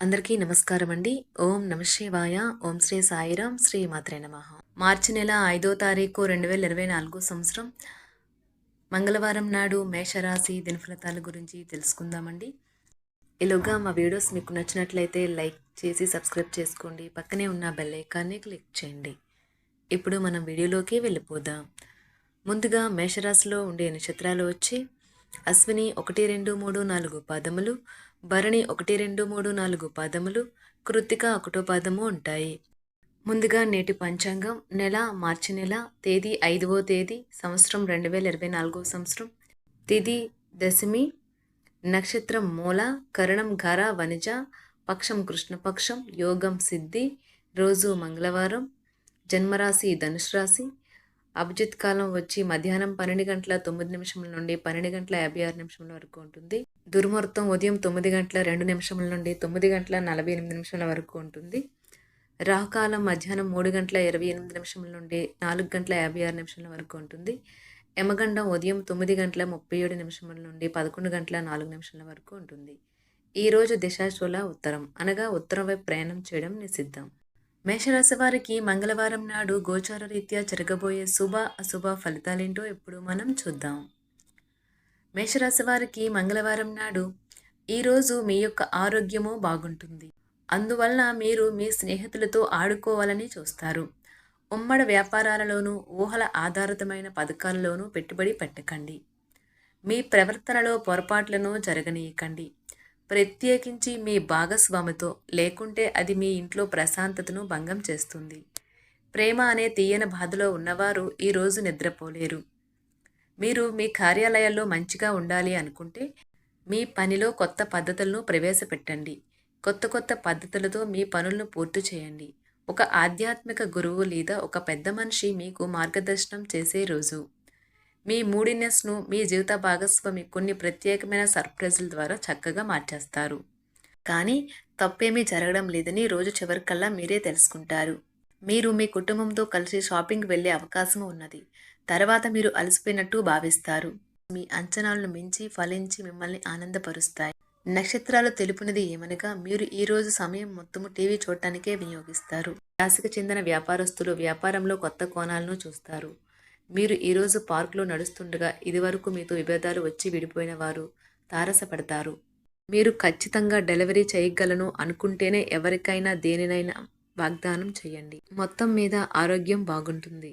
అందరికీ నమస్కారం అండి. ఓం నమ శివాయ. ఓం శ్రీ సాయిరాం. శ్రీ మాత్రే నమ. మార్చి నెల ఐదో తారీఖు రెండు వేల ఇరవై నాలుగో సంవత్సరం. మంగళవారం నాడు మేషరాశి దినఫలితాల గురించి తెలుసుకుందామండి. ఇలాగా మా వీడియోస్ మీకు నచ్చినట్లయితే లైక్ చేసి సబ్స్క్రైబ్ చేసుకోండి. పక్కనే ఉన్న బెల్ ఐకాన్ని క్లిక్ చేయండి. ఇప్పుడు మనం వీడియోలోకి వెళ్ళిపోదాం. ముందుగా మేషరాశిలో ఉండే నక్షత్రాలు వచ్చి అశ్విని ఒకటి రెండు మూడు నాలుగు పాదములు భరణి ఒకటి రెండు మూడు నాలుగు పాదములు కృత్తిక ఒకటో పాదము ఉంటాయి. ముందుగా నేటి పంచాంగం నెల మార్చి నెల తేదీ ఐదవ తేదీ సంవత్సరం రెండు వేల ఇరవై నాలుగో సంవత్సరం తిథి దశమి నక్షత్రం మూల కరణం ఘర వనిజ పక్షం కృష్ణపక్షం యోగం సిద్ధి రోజు మంగళవారం జన్మరాశి ధనుసు రాశి అభిజిత్ కాలం వచ్చి మధ్యాహ్నం పన్నెండు గంటల తొమ్మిది నిమిషముల నుండి పన్నెండు గంటల యాభై ఆరు నిమిషముల వరకు ఉంటుంది. దుర్ముహూర్తం ఉదయం తొమ్మిది గంటల రెండు నిమిషముల నుండి తొమ్మిది గంటల నలభై ఎనిమిది నిమిషాల వరకు ఉంటుంది. రాకాలం మధ్యాహ్నం మూడు గంటల ఇరవై ఎనిమిది నిమిషముల నుండి నాలుగు గంటల యాభై ఆరు నిమిషాల వరకు ఉంటుంది. యమగండం ఉదయం తొమ్మిది గంటల ముప్పై ఏడు నిమిషముల నుండి పదకొండు గంటల నాలుగు నిమిషాల వరకు ఉంటుంది. ఈరోజు దిశాశూల ఉత్తరం. అనగా ఉత్తరం వైపు ప్రయాణం చేయడం నిషిద్ధం. మేషరాశి వారికి మంగళవారం నాడు గోచార రీత్యా జరగబోయే శుభ అశుభ ఫలితాలేంటో ఇప్పుడు మనం చూద్దాం. మేషరాశి వారికి మంగళవారం నాడు ఈరోజు మీ యొక్క ఆరోగ్యము బాగుంటుంది. అందువలన మీరు మీ స్నేహితులతో ఆడుకోవాలని చూస్తారు. ఉమ్మడి వ్యాపారాలలోనూ ఊహల ఆధారితమైన పథకాలలోనూ పెట్టుబడి పెట్టకండి. మీ ప్రవర్తనలో పొరపాట్లను జరగనీయకండి. ప్రత్యేకించి మీ భాగస్వామితో లేకుంటే అది మీ ఇంట్లో ప్రశాంతతను భంగం చేస్తుంది. ప్రేమ అనే తీయన బాధలో ఉన్నవారు ఈరోజు నిద్రపోలేరు. మీరు మీ కార్యాలయాల్లో మంచిగా ఉండాలి అనుకుంటే మీ పనిలో కొత్త పద్ధతులను ప్రవేశపెట్టండి. కొత్త కొత్త పద్ధతులతో మీ పనులను పూర్తి చేయండి. ఒక ఆధ్యాత్మిక గురువు లేదా ఒక పెద్ద మనిషి మీకు మార్గదర్శనం చేసే రోజు. మీ మూడినెస్ను మీ జీవిత భాగస్వామి కొన్ని ప్రత్యేకమైన సర్ప్రైజుల ద్వారా చక్కగా మార్చేస్తారు. కానీ తప్పేమీ జరగడం లేదని రోజు చివరికల్లా మీరే తెలుసుకుంటారు. మీరు మీ కుటుంబంతో కలిసి షాపింగ్ వెళ్ళే అవకాశం ఉన్నది. తర్వాత మీరు అలసిపోయినట్టు భావిస్తారు. మీ అంచనాలను మించి ఫలించి మిమ్మల్ని ఆనందపరుస్తాయి. నక్షత్రాలు తెలుపునది ఏమనగా మీరు ఈ రోజు సమయం మొత్తము టీవీ చూడటానికే వినియోగిస్తారు. రాశికి చెందిన వ్యాపారస్తులు వ్యాపారంలో కొత్త కోణాలను చూస్తారు. మీరు ఈరోజు పార్కులో నడుస్తుండగా ఇదివరకు మీతో విభేదాలు వచ్చి విడిపోయిన వారు తారసపడతారు. మీరు ఖచ్చితంగా డెలివరీ చేయగలను అనుకుంటేనే ఎవరికైనా దేనినైనా వాగ్దానం చేయండి. మొత్తం మీద ఆరోగ్యం బాగుంటుంది.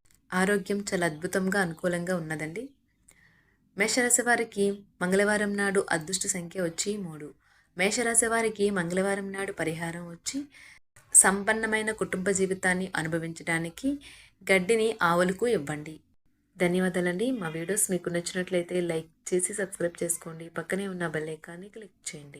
ఆరోగ్యం చాలా అద్భుతంగా అనుకూలంగా ఉన్నదండి. మేషరాశి వారికి మంగళవారం నాడు అదృష్ట సంఖ్య వచ్చి మూడు. మేషరాశి వారికి మంగళవారం నాడు పరిహారం వచ్చి సంపన్నమైన కుటుంబ జీవితాన్ని అనుభవించడానికి గడ్డిని ఆవులకు ఇవ్వండి. ధన్యవాదాలండి. మా వీడియోస్ మీకు నచ్చినట్లయితే లైక్ చేసి సబ్స్క్రైబ్ చేసుకోండి. పక్కనే ఉన్న బెల్ ఐకాన్ని క్లిక్ చేయండి.